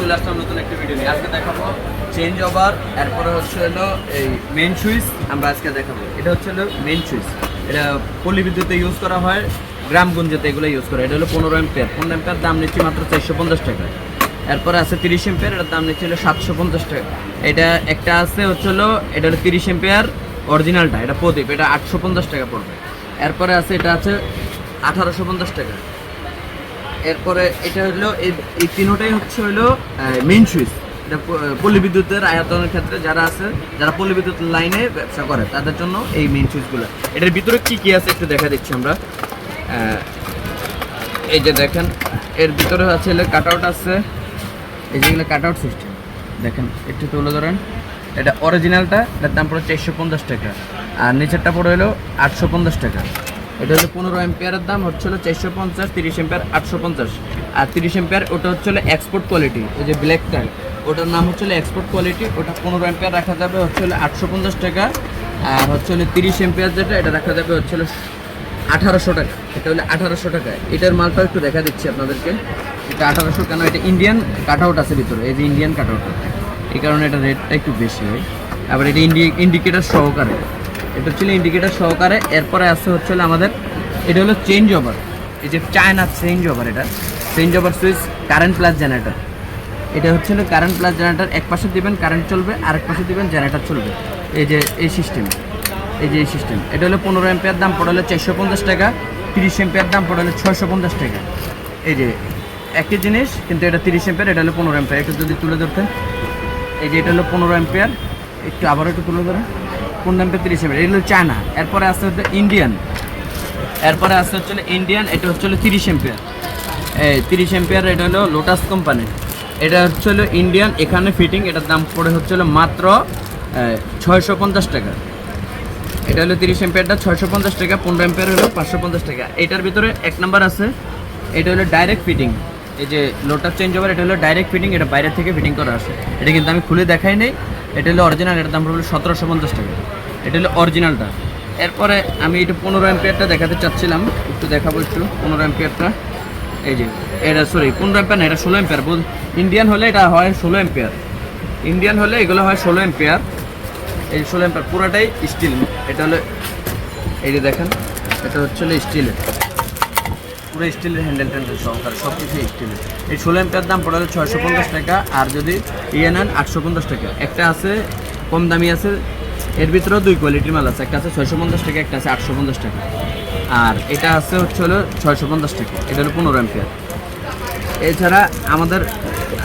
চলে আসলাম নতুন একটা ভিডিও নিয়ে। আজকে দেখাবো চেঞ্জ ওভার এরপরে হচ্ছে হলো এই মেন সুইচ আমরা আজকে দেখাবো। এটা হচ্ছে হলো মেন সুইচ এটা পল্লী বিদ্যুতে ইউজ করা হয়, গ্রামগঞ্জেতে এগুলো ইউজ করা এটা হলো পনেরো এম্পিয়ার পনেরো এম্পিয়ার দাম নিচ্ছি মাত্র চারশো পঞ্চাশ টাকা। এরপরে আছে তিরিশ এম্পিয়ার এটার দাম নিচ্ছে হলো সাতশো পঞ্চাশ টাকা। এটা একটা আছে হচ্ছে হলো, এটা হলো তিরিশ এম্পিয়ার অরিজিনালটা এটা প্রদীপ। এটা আটশো পঞ্চাশ টাকা পড়বে। এরপরে আছে, এটা আছে আঠারোশো পঞ্চাশ টাকা। এরপরে এটা হলো, এই তিনোটাই হচ্ছে হলো মেইন সুইচ এটা পল্লী বিদ্যুতের আয়তনের ক্ষেত্রে যারা আছে, যারা পল্লী বিদ্যুৎ লাইনে ব্যবসা করে, তাদের জন্য এই মেইন সুইচগুলো এটার ভিতরে কি কি আছে একটু দেখা দিচ্ছি আমরা। এই যে দেখেন, এর ভিতরে আছে হলো কাট আউট আছে। এই যেগুলো কাট আউট সিস্টেম দেখেন, একটু তুলে ধরেন। এটা অরিজিনালটা এটার দাম পড়ে চারশো পঞ্চাশ টাকা। আর নিচেরটা পড়ে হলো আটশো পঞ্চাশ টাকা। এটা হলো পনেরো এম্পিয়ারের দাম, হচ্ছে চারশো পঞ্চাশ, তিরিশ এম্পিয়ার আটশো পঞ্চাশ। আর তিরিশ এম্পিয়ার ওটা হচ্ছে এক্সপোর্ট কোয়ালিটি ওই যে ব্ল্যাকটা ওটার নাম হচ্ছে এক্সপোর্ট কোয়ালিটি ওটা পনেরো এম্পিয়ার রাখা যাবে হচ্ছে হলো আটশো পঞ্চাশ টাকা, আর হচ্ছে তিরিশ এম্পিয়ার যেটা, এটা রাখা যাবে হচ্ছে আঠারোশো টাকা। এটা হলো আঠারোশো টাকা। এটার মালটা একটু দেখা দিচ্ছি আপনাদেরকে। এটা আঠারোশো কেন? এটা ইন্ডিয়ান কাট আউট আছে ভিতরে, এই যে ইন্ডিয়ান কাট আউট এই কারণে এটা রেটটা একটু বেশি হয়। আবার এটা ইন্ডি ইন্ডিকেটার সহকারে। এটা হচ্ছে ইন্ডিকেটার সহকারে। এরপরে আছে হচ্ছে আমাদের, এটা হলো চেঞ্জ ওভার এই যে চায়না চেঞ্জ ওভার এটা। Change over switch current plus generator এটা হচ্ছে কারেন্ট প্লাস জেনারেটর এক পাশে দিবেন কারেন্ট চলবে, আরেক পাশে দিবেন জেনারেটর চলবে। এই যে এই সিস্টেম এই যে এই সিস্টেম এটা হলো পনেরো এম্পিয়ার দাম, পড়ে হলো চারশো পঞ্চাশ টাকা। তিরিশ এম্পিয়ার দাম, পড়ে হলো ছয়শো পঞ্চাশ টাকা। এই যে একই জিনিস, কিন্তু এটা তিরিশ এম্পিয়ার এটা হলো পনেরো এম্পিয়ার একটু যদি তুলে ধরতেন। এই যে এটা হলো পনেরো এম্পিয়ার একটু আবার একটু তুলে ধরেন। পনেরো এম্পিয়ার তিরিশ এম্পিয়ার এগুলো চায়না। এরপরে আছে হচ্ছে ইন্ডিয়ান। এরপরে আছে হচ্ছে ইন্ডিয়ান, এটা হচ্ছে হলো তিরিশ এম্পিয়ার। এই তিরিশ এম্পিয়ার, এটা হলো লোটাস কোম্পানি এটা হচ্ছে হলো ইন্ডিয়ান, এখানে ফিটিং এটার দাম পড়ে হচ্ছে হলো মাত্র ছয়শো পঞ্চাশ টাকা। এটা হলো তিরিশ এম্পিয়ারটা, ছয়শো পঞ্চাশ টাকা, পনেরো এম্পিয়ার হলো পাঁচশো পঞ্চাশ টাকা। এটার ভিতরে এক নাম্বার আছে, এটা হলো ডাইরেক্ট ফিটিং এই যে লোটার চেঞ্জ ওভার এটা হলো ডাইরেক্ট ফিটিং এটা বাইরে থেকে ফিটিং করা আছে। এটা কিন্তু আমি খুলে দেখাই নেই। এটা হলো অরিজিনাল এটার দাম হলো সতেরোশো পঞ্চাশ টাকা। এটা হলো অরিজিনালটা এরপরে আমি এটা পনেরো এম্পিয়ারটা দেখাতে চাচ্ছিলাম। একটু দেখাবো একটু পনেরো এম্পিয়ারটা এই যে, এটা সরি পনেরো এম্পিয়ার না, এটা ষোলো এম্পিয়ার বোধ ইন্ডিয়ান হলে এটা হয় ষোলো এম্পিয়ার ইন্ডিয়ান হলে এগুলো হয় ষোলো এম্পিয়ার এই ষোলো এম্পিয়ার পুরোটাই স্টিল এটা হলো, এই যে দেখেন, এটা হচ্ছে স্টিলের পুরো স্টিলের হ্যান্ডেল ট্যান্ডেল সহকারে সব কিছুই স্টিলের এই ষোলো এম্পিয়ার দাম পড়ে হলো ছয়শো পঞ্চাশ টাকা, আর যদি ইয়ে নেন আটশো পঞ্চাশ টাকা। একটা আছে, কম দামি আছে এর ভিতরেও দুই কোয়ালিটির মাল আছে। একটা আছে ছয়শো পঞ্চাশ টাকা, একটা আছে আটশো পঞ্চাশ টাকা। আর এটা আছে হচ্ছে হলো ছয়শো পঞ্চাশ টাকা। এটা হলো পনেরো এম্পিয়ার এছাড়া আমাদের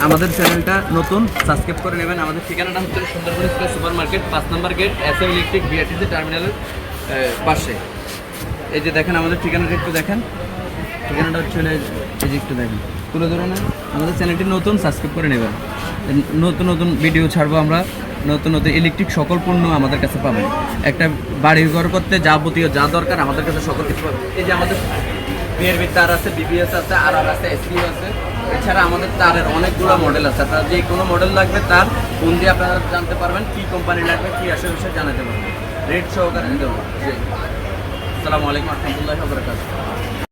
আমাদের চ্যানেলটা নতুন সাবস্ক্রাইব করে নেবেন। আমাদের ঠিকানাটা হচ্ছে সুন্দরবন স্কোয়ার সুপার মার্কেট পাঁচ number gate S M electric B R T C টার্মিনালের পাশে। এই যে দেখেন, আমাদের ঠিকানাটা একটু দেখেন। ঠিকানাটা হচ্ছে এই যে একটু দেখেন। তুলে ধরুন আমাদের চ্যানেলটি নতুন সাবস্ক্রাইব করে নেবেন। নতুন নতুন ভিডিও ছাড়বো আমরা। নতুন নতুন ইলেকট্রিক সকল পণ্য আমাদের কাছে পাবেন। একটা বাড়ির ঘর করতে যাবতীয় যা দরকার আমাদের কাছে সকল কিছু পাবেন। এই যে আমাদের বিএরবি তার আছে বিবিএস আছে আর আর আছে এসপিও আছে। এছাড়া আমাদের তারের অনেকগুলো মডেল আছে। আপনার যে কোনো মডেল লাগবে তার কোন দিয়ে আপনারা জানতে পারবেন কী কোম্পানি লাগবে, কী বিষয়ে জানাতে পারবেন। রেট সহকারে দেবো। জি। আসসালামু আলাইকুম রহমতুল্লাহ